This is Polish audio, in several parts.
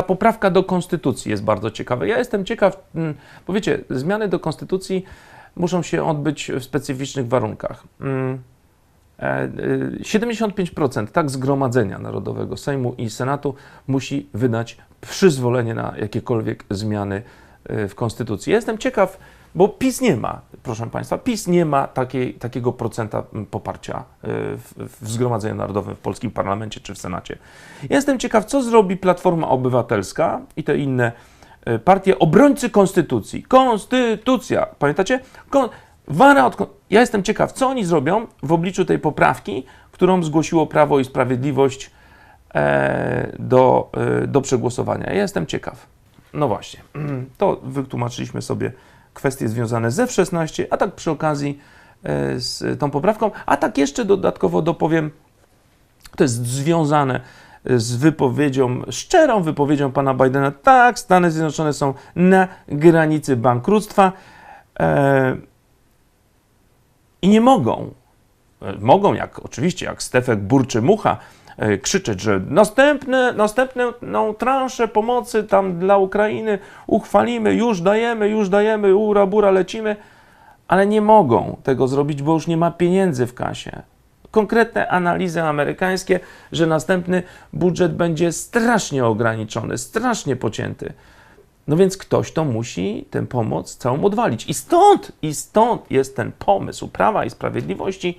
Ta poprawka do konstytucji jest bardzo ciekawa. Ja jestem ciekaw, mm, bo wiecie, zmiany do konstytucji muszą się odbyć w specyficznych warunkach. Mm, e, 75% tak Zgromadzenia Narodowego, Sejmu i Senatu musi wydać przyzwolenie na jakiekolwiek zmiany w konstytucji. Jestem ciekaw, bo PiS nie ma, proszę Państwa, PiS nie ma takiej, takiego procenta mm, poparcia y, w, w Zgromadzeniu Narodowym, w polskim parlamencie czy w Senacie. Jestem ciekaw, co zrobi Platforma Obywatelska i te inne y, partie, obrońcy konstytucji. Konstytucja, pamiętacie? Kon Wara od. Ja jestem ciekaw, co oni zrobią w obliczu tej poprawki, którą zgłosiło Prawo i Sprawiedliwość e, do, do przegłosowania. Jestem ciekaw. No właśnie, to wytłumaczyliśmy sobie kwestie związane ze F-16, a tak przy okazji e, z tą poprawką, a tak jeszcze dodatkowo dopowiem, to jest związane z wypowiedzią, szczerą wypowiedzią pana Bidena. Tak, Stany Zjednoczone są na granicy bankructwa e, i nie mogą, e, mogą jak oczywiście, jak Stefek burczy mucha, e, krzyczeć, że następne, następną transzę pomocy tam dla Ukrainy uchwalimy, już dajemy, już dajemy, ura bura lecimy, ale nie mogą tego zrobić, bo już nie ma pieniędzy w kasie konkretne analizy amerykańskie, że następny budżet będzie strasznie ograniczony, strasznie pocięty. No więc ktoś to musi tę pomoc całą odwalić. I stąd, i stąd jest ten pomysł Prawa i Sprawiedliwości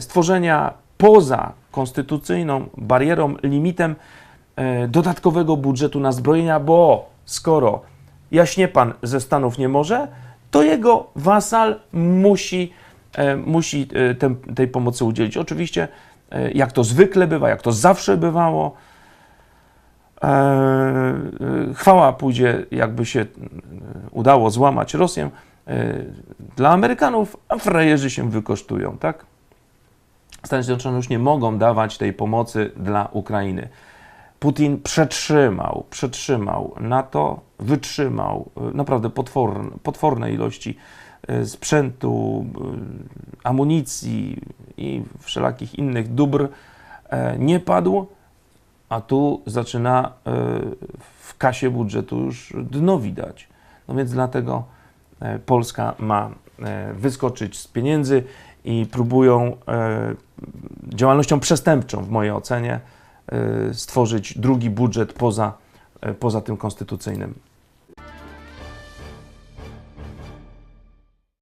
stworzenia poza konstytucyjną barierą, limitem e, dodatkowego budżetu na zbrojenia, bo skoro jaśnie pan ze Stanów nie może, to jego wasal musi e, musi e, tej pomocy udzielić. Oczywiście, e, jak to zwykle bywa, jak to zawsze bywało, e, e, chwała pójdzie, jakby się e, udało złamać Rosję, e, dla Amerykanów, a frajerzy się wykosztują, tak? Stany Zjednoczone już nie mogą dawać tej pomocy dla Ukrainy. Putin przetrzymał, przetrzymał NATO, wytrzymał e, naprawdę potworne, potworne ilości e, sprzętu, e, amunicji i wszelakich innych dóbr. E, Nie padł, a tu zaczyna w kasie budżetu już dno widać. No więc dlatego e, Polska ma e, wyskoczyć z pieniędzy i próbują e, działalnością przestępczą, w mojej ocenie, e, stworzyć drugi budżet poza, e, poza tym konstytucyjnym.